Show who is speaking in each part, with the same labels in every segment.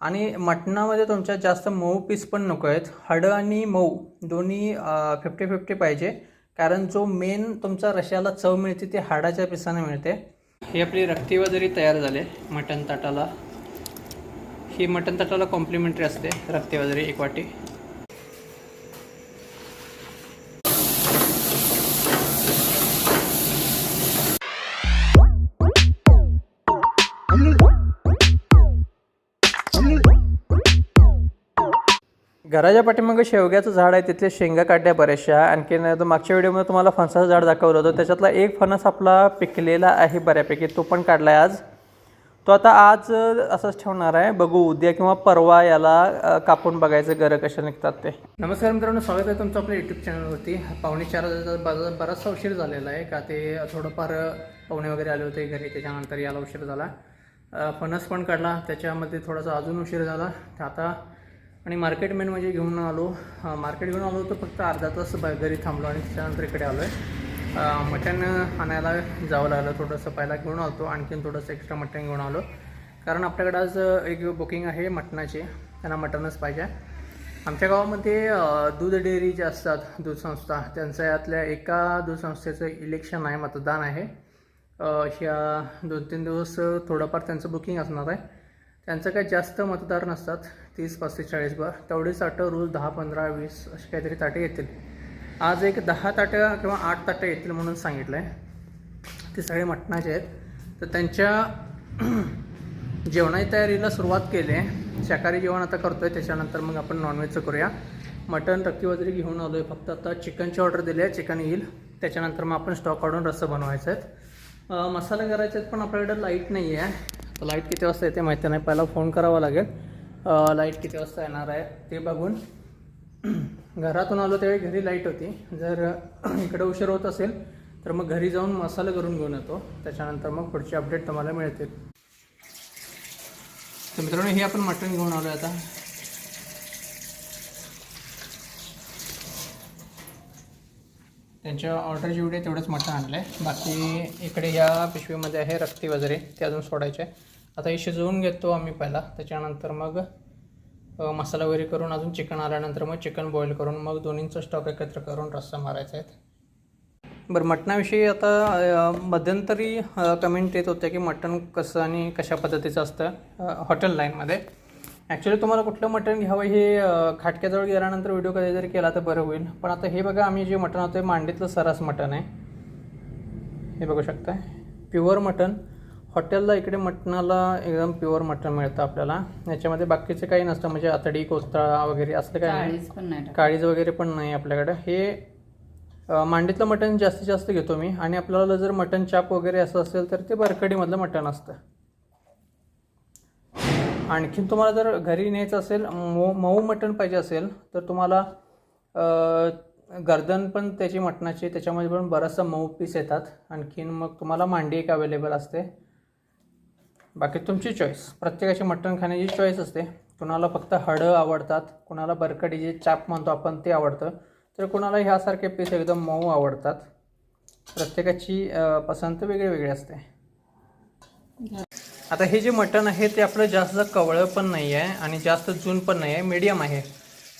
Speaker 1: आणि मटणामध्ये तुमच्या जास्त मऊ पीस पण नको आहेत. हडं आणि मऊ दोन्ही फिफ्टी फिफ्टी पाहिजे. कारण जो मेन तुमचा रश्याला चव मिळते ती हाडाच्या पिसाने मिळते. ही आपली रक्ती वगैरे तयार झाले मटण ताटाला. ही मटण ताटाला कॉम्प्लिमेंटरी असते रक्ती वगैरे एक वाटी. घराच्या पाठीमागं शेवग्याचं झाड आहे तिथले शेंगा काढल्या बऱ्याचशा. आणखीन मागच्या व्हिडिओमध्ये तुम्हाला फणसाचं झाड दाखवलं होतं. त्याच्यातला एक फणस आपला पिकलेला आहे बऱ्यापैकी. तो पण काढला आहे आज. तो आता आज असंच ठेवणार आहे. बघू उद्या किंवा परवा याला कापून बघायचं गरं कशा निघतात ते. नमस्कार मित्रांनो स्वागत आहे तुमचं आपल्या यूट्यूब चॅनलवरती पावणे चार बराचसा उशीर झालेला आहे. का ते थोडंफार पाहुणे वगैरे आले होते घरी. त्याच्यानंतर याला उशीर झाला. फणस पण काढला. त्याच्यामध्ये थोडासा अजून उशीर झाला. आता आणि मार्केट मेन म्हणजे घेऊन आलो. मार्केट घेऊन आलो तर फक्त अर्धा तास घरी थांबलो आणि त्याच्यानंतर इकडे आलो आहे मटण आणायला जावं लागलं थोडंसं. पहिला घेऊन आलो आणखीन थोडंसं एक्स्ट्रा मटण घेऊन आलो. कारण आपल्याकडे आज एक बुकिंग आहे मटणाची. त्यांना मटणच पाहिजे. आमच्या गावामध्ये दूध डेअरी जे असतात दूध संस्था त्यांचं यातल्या एका दूध संस्थेचं इलेक्शन आहे मतदान आहे. ह्या दोन तीन दिवस थोडंफार त्यांचं बुकिंग असणार आहे. त्यांचं काही जास्त मतदार नसतात. तीस पस्तीस चाळीस बर तेवढीच ताटं रोज दहा पंधरा वीस अशी काहीतरी ताटे येतील. आज एक दहा ताटं किंवा आठ ताटं येतील म्हणून सांगितलं आहे ते सगळे मटणाचे आहेत. तर त्यांच्या जेवणाची तयारीला सुरुवात केली आहे. शाकाहारी जेवण आता करतो आहे त्याच्यानंतर मग आपण नॉनव्हेजचं करूया. मटण टक्की वगैरे घेऊन आलो आहे फक्त आता चिकनची ऑर्डर दिली आहे. चिकन येईल. त्याच्यानंतर मग आपण स्टॉक काढून रस्सं बनवायचं आहेत. मसाले करायचे आहेत पण आपल्याकडे लाइट नाही आहे लाइट किती वाजता येते माहिती नाही. पहिला फोन करावा लागेल. लाइट किती वाजता येणार आहे ते बघून घरातून आलो त्यावेळी घरी लाइट होती. जर इकडे उशीर होत असेल तर मग घरी जाऊन मसाला करून घेऊन येतो. त्याच्यानंतर मग पुढचे अपडेट तुम्हाला मिळतील तर मित्रांनो हे आपण मटण घेऊन आलो आता. त्यांच्या ऑर्डर जेवढे तेवढंच मटण आणलं आहे बाकी इकडे ह्या पिशवीमध्ये आहे रक्ती वगैरे ते अजून सोडायचे. आता हे शिजवून घेतो आम्ही पहिला. त्याच्यानंतर मग मसाला वगैरे करून अजून चिकन आल्यानंतर मग चिकन बॉईल करून मग दोन्हींचा स्टॉक एकत्र करून रस्सा मारायचा आहे. बरं मटणाविषयी आता मध्यंतरी कमेंट येत होत्या की मटण कसं आणि कशा पद्धतीचं असतं हॉटेल लाईनमध्ये ॲक्च्युली तुम्हाला कुठलं मटण घ्यावं हे खाटक्याजवळ गेल्यानंतर व्हिडिओ कधी जरी केला तर बरं होईल. पण आता हे बघा आम्ही जे मटण होतं मांडीतलं सरस मटण आहे. हे बघू शकता प्युअर मटण. हॉटेलला इकडे मटणाला एकदम प्युअर मटण मिळतं आपल्याला. याच्यामध्ये बाकीचे काही नसतं म्हणजे आतडी कोस्ताळा वगैरे असलं काही नाही.
Speaker 2: काळीच पण नाही टाकत.
Speaker 1: काळीज वगैरे पण नाही आपल्याकडे. हे अ, मांडीतलं मटण जास्तीत जास्त घेतो मी. आणि आपल्याला जर मटण चाप वगैरे असं असेल तर ते बरकडीमधलं मटण असतं. आणखीन तुम्हाला जर घरी न्यायचं असेल मऊ मऊ मटण पाहिजे असेल तर तुम्हाला अ, गर्दन पण त्याची मटणाची त्याच्यामध्ये पण बराचसा मऊ पीस येतात. आणखीन मग तुम्हाला मांडी एक अवेलेबल असते. बाकी तुमची चॉईस प्रत्येकाची मटण खाण्याची चॉईस असते. कुणाला फक्त हडं आवडतात कुणाला बरकडी जे चाप म्हणतो आपण ते आवडतं. तर कुणाला ह्यासारखे पीस एकदम मऊ आवडतात. प्रत्येकाची पसंत वेगळी वेगळी असते. आता हे जे मटण आहे ते आपलं जास्त कवळं पण नाही आहे आणि जास्त जून पण नाही आहे मीडियम आहे.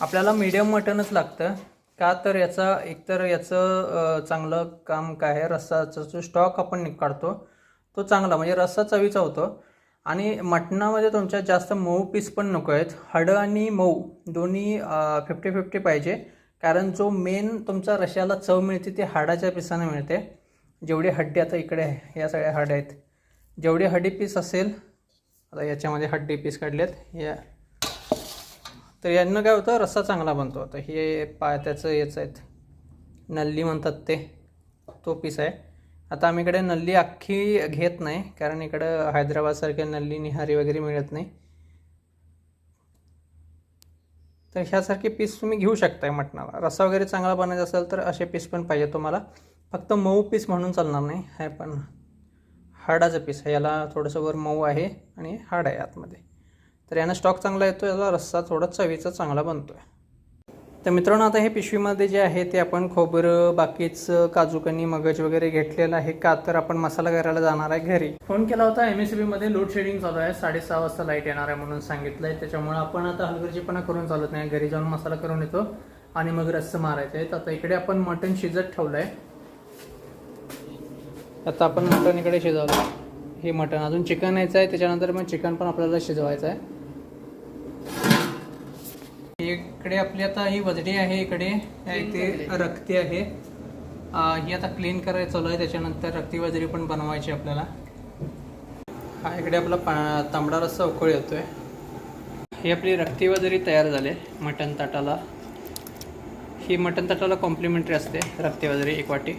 Speaker 1: आपल्याला मीडियम मटणच लागतं. का तर याचा एकतर याचं चांगलं काम काय आहे रस्साचा जो स्टॉक आपण नि- काढतो. तो चांगला म्हणजे रस्सा चवीचा होतो. आणि मटणामध्ये तुमच्या जास्त मऊ पीस पण नको आहेत. हडं आणि मऊ दोन्ही फिफ्टी फिफ्टी पाहिजे. कारण जो मेन तुमचा रश्याला चव मिळते ती हाडाच्या पिसाने मिळते. जेवढी हड्डी आता इकडे आहे या सगळ्या हड्या आहेत. जेवढी हड्डी पीस असेल आता याच्यामध्ये हड्डी पीस काढलेत या. तर यांना काय होतं रस्सा चांगला बनतो. आता हे पा त्याचं याचं आहेत. नल्ली म्हणतात ते तो पीस आहे. आता आम्ही इकडे नल्ली अख्खी घेत नाही कारण इकडं हैदराबादसारख्या नल्ली निहारी वगैरे मिळत नाही. तर ह्यासारखे पीस तुम्ही घेऊ शकताय मटणाला. रस्सा वगैरे चांगला बनायचा असेल तर असे पीस पण पाहिजे तुम्हाला. फक्त मऊ पीस म्हणून चालणार नाही. हे पण हाडाचं पीस आहे. याला थोडंसं वर मऊ आहे आणि हाड आहे आतमध्ये. तर यानं स्टॉक चांगला येतो याला रस्सा थोडा चवीचा चांगला बनतो आहे तर मित्रांनो आता हे पिशवीमध्ये जे आहे ते आपण खोबरं बाकीचं काजूकनी मगज वगैरे घेतलेलं आहे. का तर आपण मसाला करायला जाणार आहे घरी. फोन केला होता एम एसमध्ये लोड शेडिंग चालू आहे. साडेसहा वाजता लाइट येणार आहे म्हणून सांगितलंय. त्याच्यामुळे आपण आता हलगर्जीपणा करून चालत नाही. घरी जाऊन मसाला करून येतो आणि मग रस्स आहे तर आता इकडे आपण मटण शिजत ठेवलंय. आता आपण मटण इकडे शिजवलं हे मटण अजून चिकन यायचं आहे. त्याच्यानंतर मग चिकन पण आपल्याला शिजवायचं आहे. इकडे आपली आता ही वजडी आहे इकडे इथे रक्ती आहे. ही आता क्लीन करायचं चालू आहे त्याच्यानंतर रक्ती वजडी पण बनवायची आपल्याला. हा इकडे आपला पा तांबडा रस्सा उकळी येतोय. ही आपली रक्ती वजडी तयार झाली मटन ताटाला. ही मटन ताटाला कॉम्प्लिमेंटरी असते रक्ती वजडी एक वाटी.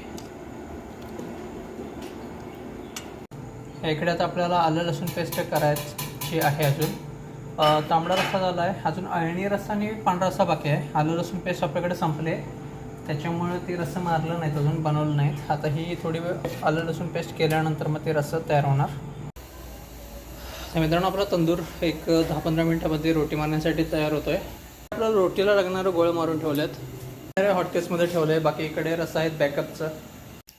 Speaker 1: इकडे आता आपल्याला आलं लसूण पेस्ट करायची आहे अजून. तांबडा रस्सा झाला आहे. अजून अळणी रस्सा आणि पांढरा रस्सा बाकी आहे. आलं लसूण पेस्ट आपल्याकडे संपले. त्याच्यामुळे ते रस्सा मारलं नाहीत अजून बनवलं नाहीत. आता ही थोडी वेळ आलं लसूण पेस्ट केल्यानंतर मग ते रस्सा तयार होणार. तर मित्रांनो आपला तंदूर एक दहा पंधरा मिनटामध्ये रोटी मारण्यासाठी तयार होतो आहे आपल्याला रोटीला लागणारं गोळ मारून ठेवलेत हॉटकेसमध्ये ठेवलं आहे बाकी इकडे रस्सा आहेत बॅकअपचं.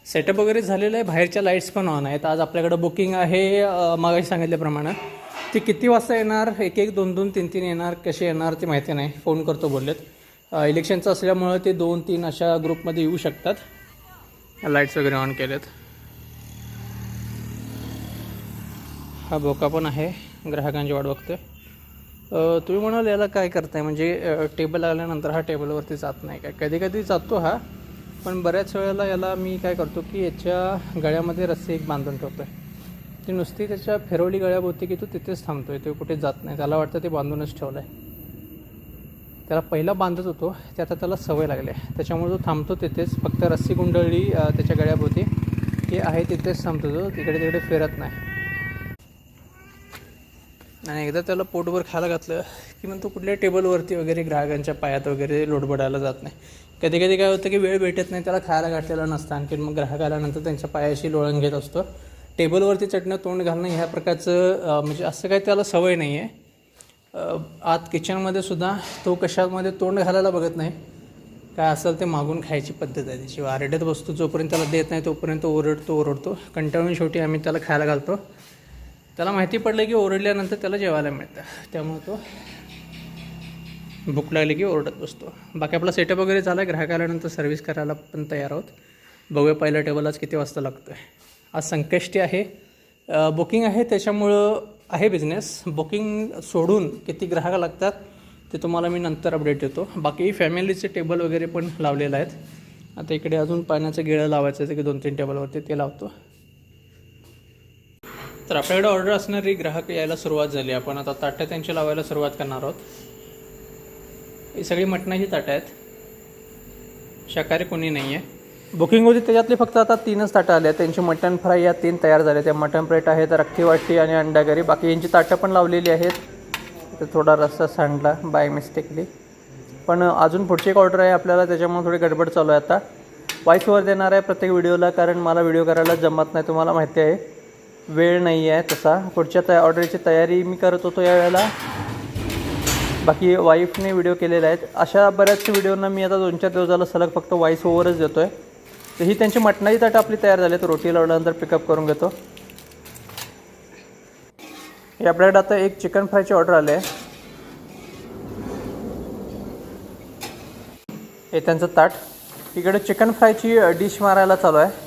Speaker 1: सेटअप वगैरे झालेलं आहे. बाहेरच्या लाईट्स पण ऑन आहेत. आज आपल्याकडं बुकिंग आहे मागाशी सांगितल्याप्रमाणे. ती किती वाजता येणार? एक एक दोन दोन तीन तीन येणार? कसे येणार ते माहिती नाही. फोन करतो बोललेत. इलेक्शनचं असल्यामुळं ते दोन तीन अशा ग्रुपमध्ये येऊ शकतात. लाईट्स वगैरे ऑन केलेत. हा बोका पण आहे. ग्राहकांची वाट बघतोय तुम्ही म्हणाल याला काय करताय? म्हणजे टेबल लागल्यानंतर हा टेबलवरती जात नाही काय? कधी कधी जातो हा. पण बऱ्याच वेळेला याला मी काय करतो की याच्या गळ्यामध्ये रस्सी एक बांधून ठेवतो आहे ती नुसती त्याच्या फिरवली गळ्याभोवती की तो तिथेच थांबतो आहे तो कुठे जात नाही. त्याला वाटतं ते बांधूनच ठेवलं आहे त्याला पहिला बांधत होतो ते आता त्याला सवय लागली आहे. त्याच्यामुळे तो थांबतो तिथेच. फक्त रस्सी गुंडळली त्याच्या गळ्याभोवती की आहे तिथेच थांबतो तो तिकडे तिकडे फिरत नाही. आणि एकदा त्याला पोटभर खायला घातलं की मग तो कुठल्या टेबलवरती वगैरे ग्राहकांच्या पायात वगैरे लोडबडायला जात नाही. कधी कधी काय होतं की वेळ भेटत नाही त्याला खायला घातलेला नसतं. आणखी मग ग्राहक आल्यानंतर त्यांच्या पायाशी लोळण घेत असतो. टेबलवरती चटणं तोंड घालणं ह्या प्रकारचं म्हणजे असं काही त्याला सवय नाही आहे आत किचनमध्ये सुद्धा तो कशामध्ये तोंड घालायला बघत नाही. काय असेल ते मागून खायची पद्धत आहे. त्याची आरड्यात वस्तू जोपर्यंत त्याला देत नाही तोपर्यंत ओरडतो ओरडतो. कंटाळून शेवटी आम्ही त्याला खायला घालतो. त्याला माहिती पडलं की ओरडल्यानंतर त्याला जेवायला मिळतं. त्यामुळे तो भूक लागली की ओरडत बसतो. बाकी आपला सेटअप वगैरे झाला आहे ग्राहक आल्यानंतर सर्व्हिस करायला पण तयार आहोत. बघूया पहिल्या टेबल आज किती वाजता लागतो आहे आज संकष्टी आहे. बुकिंग आहे त्याच्यामुळं आहे बिझनेस बुकिंग सोडून किती ग्राहक लागतात ते तुम्हाला मी नंतर अपडेट देतो. बाकी फॅमिलीचे टेबल वगैरे पण लावलेलं आहेत. आता इकडे अजून पाण्याचं गिळं लावायचं आहे की दोन तीन टेबलवरती ते लावतो. तर आपल्याकडे ऑर्डर असणारी ग्राहक यायला सुरुवात झाली. आपण आता ताटं त्यांची लावायला सुरुवात करणार आहोत. ही सगळी मटणाची ताटं आहेत. शाकाहारी कोणी नाही आहे बुकिंग होती त्याच्यातले फक्त आता तीनच ताटं आले आहेत त्यांची मटण फ्राय या तीन तयार झाल्या. त्या मटण प्लेट आहेत रक्ती वाटी आणि अंडा करी. बाकी यांची ताटं पण लावलेली आहेत. थोडा रस्ता सांडला बाय मिस्टेकली पण अजून पुढची एक ऑर्डर आहे आपल्याला त्याच्यामुळे थोडी गडबड चालू आहे आता. वॉईसवर देणार आहे प्रत्येक व्हिडिओला कारण मला व्हिडिओ करायला जमत नाही तुम्हाला माहिती आहे. वेळ नाही आहे तसा. पुढच्या तया ऑर्डरची तयारी मी करत होतो यावेळेला बाकी वाईफने व्हिडिओ केलेले आहेत. अशा बऱ्याच व्हिडिओना मी आता दोन चार दिवस झालं सलग फक्त वॉईस ओव्हरच देतो आहे तर ही त्यांची मटणाची ताटं आपली तयार झाली. तर रोटी लावल्यानंतर पिकअप करून घेतो. हे आपल्याकडे आता एक चिकन फ्रायची ऑर्डर आली आहे. हे त्यांचं ताट. इकडे चिकन फ्रायची डिश मारायला चालू आहे.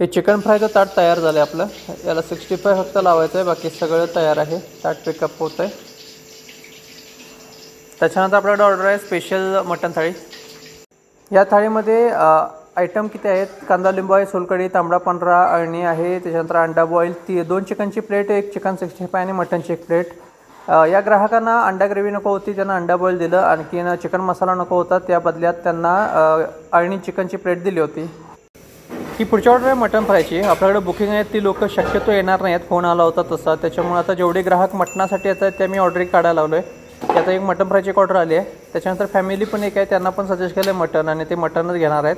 Speaker 1: हे चिकन फ्रायचं ताट तयार झालं आहे आपलं. याला सिक्स्टी फाय फक्त लावायचं आहे. बाकी सगळं तयार आहे. ताट पिकअप होत आहे. त्याच्यानंतर आपल्याकडे ऑर्डर आहे स्पेशल मटन थाळी. या थाळीमध्ये आयटम किती आहेत? कांदा लिंबू आहे सोलकढी तांबडा पांढरा अळणी आहे. त्याच्यानंतर अंडा बॉईल ती दोन चिकनची प्लेट एक चिकन सिक्स्टी फाय आणि मटनची एक प्लेट या ग्राहकांना अंडा ग्रेव्ही नको होती. त्यांना अंडा बॉईल दिलं. आणखीन चिकन मसाला नको होता. त्या बदल्यात त्यांना अळणी चिकनची प्लेट दिली होती. ही पुढची ऑर्डर आहे मटन फ्रायची आपल्याकडे बुकिंग आहे ती लोक शक्यतो येणार नाहीत. फोन आला होता तसा. त्याच्यामुळे आता जेवढे ग्राहक मटणासाठी येत आहेत त्या मी ऑर्डर काढायला लावलो आहे त्यात एक मटन फ्रायची एक ऑर्डर आली आहे. त्याच्यानंतर फॅमिली पण एक आहे त्यांना पण सजेस्ट केलं आहे मटन आणि ते मटनच घेणार आहेत.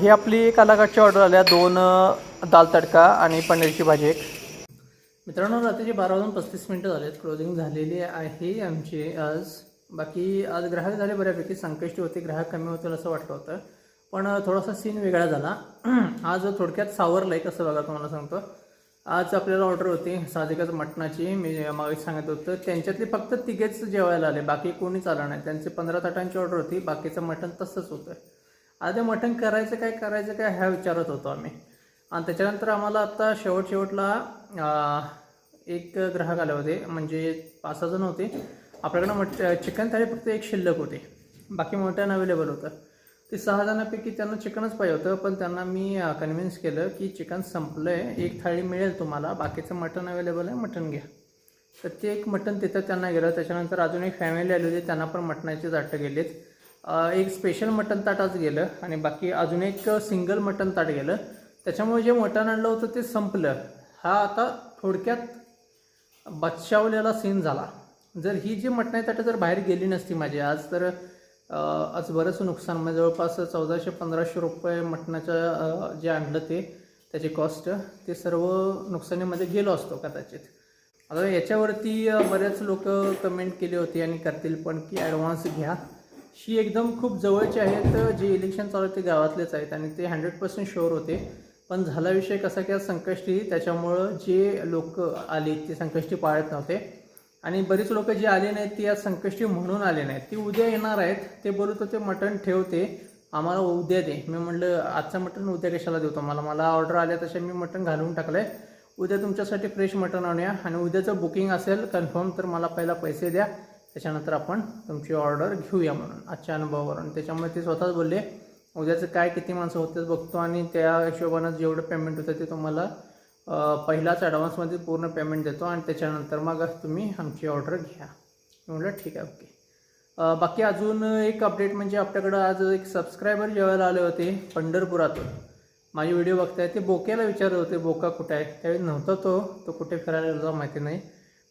Speaker 1: ही आपली एक कालाघाटची ऑर्डर आली आहे. दोन दाल तडका आणि पनीरची भाजी एक. मित्रांनो रात्रीचे बारा वाजून पस्तीस मिनटं झालेत. क्लोजिंग झालेली आहे आमची. आज बाकी आज ग्राहक झाले बऱ्यापैकी संकष्टी होते. ग्राहक कमी होतील असं वाटलं होतं. पण थोडासा सीन वेगळा झाला. आज थोडक्यात सावरलं आहे कसं बघा तुम्हाला सांगतो. आज आपल्याला ऑर्डर होती साधिकच मटणाची. मी मागे सांगत होतं. त्यांच्यातले फक्त तिघेच जेवायला आले. बाकी कोणीच आलं नाही. त्यांची पंधरा ताटांची ऑर्डर होती. बाकीचं मटण तसंच होतं. आता मटण करायचं काय करायचं काय ह्या विचारत होतो आम्ही. आणि त्याच्यानंतर आम्हाला आत्ता शेवट शेवटला एक ग्राहक आले होते. म्हणजे पाच सहा जण होते. आपल्याकडं मट चिकन थाळी फक्त एक शिल्लक होते. बाकी मटण अवेलेबल होतं. ते सहा जणांपैकी त्यांना चिकनच पाहिजे होतं पण त्यांना मी कन्व्हिन्स केलं की चिकन संपलं आहे एक थाळी मिळेल तुम्हाला बाकीचं मटण अवेलेबल आहे मटण घ्या. तर ते एक मटण तिथं त्यांना गेलं त्याच्यानंतर अजून एक फॅमिली आली होती त्यांना पण मटणाचे ताटं गेलेत. एक स्पेशल मटण ताट आज गेलं आणि बाकी अजून एक सिंगल मटण ताट गेलं. त्याच्यामुळे जे मटण आणलं होतं ते संपलं. हा आता थोडक्यात बचावलेला सीन झाला. जर ही जी मटणाची ताटं जर बाहेर गेली नसती माझी आज तर आज बरंच नुकसान म्हणजे जवळपास चौदाशे पंधराशे रुपये मटणाचं जे आणलं ते त्याची कॉस्ट ते सर्व नुकसानीमध्ये गेलो असतो कदाचित. आता याच्यावरती बरेच लोक कमेंट केली होती आणि करतील पण की ॲडव्हान्स घ्या. ही एकदम खूप जवळचे आहेत जे इलेक्शन चालू आहे ते गावातलेच आहेत आणि ते हंड्रेड पर्सेंट शुअर होते. पण झाला विषय कसा की संकष्टी त्याच्यामुळं जे लोक आले ते संकष्टी पाळत नव्हते. आणि बरीच लोक जी आले नाहीत ती आज संकष्टी म्हणून आले नाहीत. ती उद्या येणार आहेत. ते बोलत होते मटण ठेवते. आम्हाला उद्या दे. मी म्हटलं आजचं मटण उद्या कशाला देतो? मला मला ऑर्डर आल्या तसे मी मटण घालून टाकलंय. उद्या तुमच्यासाठी फ्रेश मटण आणूया आणि उद्याचं बुकिंग असेल कन्फर्म तर मला पहिला पैसे द्या. त्याच्यानंतर आपण तुमची ऑर्डर घेऊया म्हणून. आजच्या अनुभवावरून. त्याच्यामुळे ते स्वतःच बोलले उद्याचं काय किती माणसं होते बघतो आणि त्या हिशोबानं जेवढं पेमेंट होतं ते तुम्हाला पहिलाच ॲडव्हान्समध्ये पूर्ण पेमेंट देतो आणि त्याच्यानंतर मग तुम्ही आमची ऑर्डर घ्या. म्हटलं ठीक आहे ओके बाकी अजून एक अपडेट म्हणजे आपल्याकडं आज एक सबस्क्रायबर जेवायला आले होते पंढरपुरातून. माझे व्हिडिओ बघताय ते बोक्याला विचारत होते बोका कुठे आहे? त्यावेळी नव्हता तो तो कुठे फिरायला गेला माहिती नाही.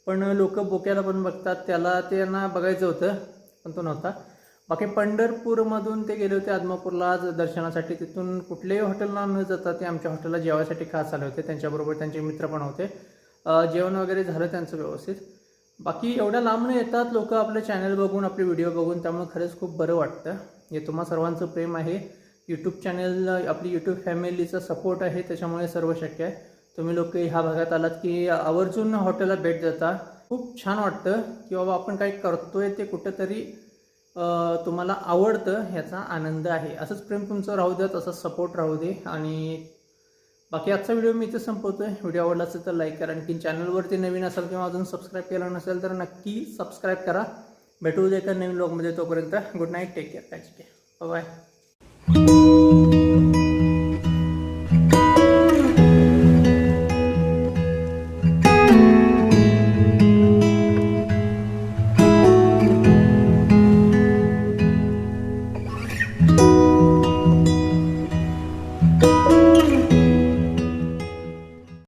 Speaker 1: पण लोक बोक्याला पण बघतात त्याला त्यांना बघायचं होतं पण तो नव्हता. बाकी पंढरपूरमधून ते गेले होते आदमापूरला. आज दर्शनासाठी तिथून कुठल्याही हॉटेलला न जाता ते आमच्या हॉटेलला जेवायसाठी खास आले होते. त्यांच्याबरोबर त्यांचे मित्र पण होते. जेवण वगैरे झालं त्यांचं व्यवस्थित. बाकी एवढ्या लांबनं येतात लोक आपलं चॅनल बघून आपले व्हिडिओ बघून त्यामुळे खरंच खूप बरं वाटतं. हे तुम्हा सर्वांचं प्रेम आहे. यूट्यूब चॅनल आपली यूट्यूब फॅमिलीचा सपोर्ट आहे त्याच्यामुळे सर्व शक्य आहे. तुम्ही लोक ह्या भागात आलात की आवर्जून हॉटेलला भेट देता. खूप छान वाटतं की बाबा आपण काही करतोय ते कुठंतरी तुम्हाला आवडतं ह्याचा आनंद आहे. असंच प्रेम तुमचं राहू द्या तसाच सपोर्ट राहू दे. आणि बाकी आजचा व्हिडिओ मी इथे संपवतोय. व्हिडिओ आवडला असेल तर लाईक करा. आणखी चॅनलवरती नवीन असाल किंवा अजून सबस्क्राईब केलं नसेल तर नक्की सबस्क्राईब करा. भेटू दे एका नवीन ब्लॉगमध्ये तोपर्यंत गुड नाईट टेक केअर काळजी घ्या बाय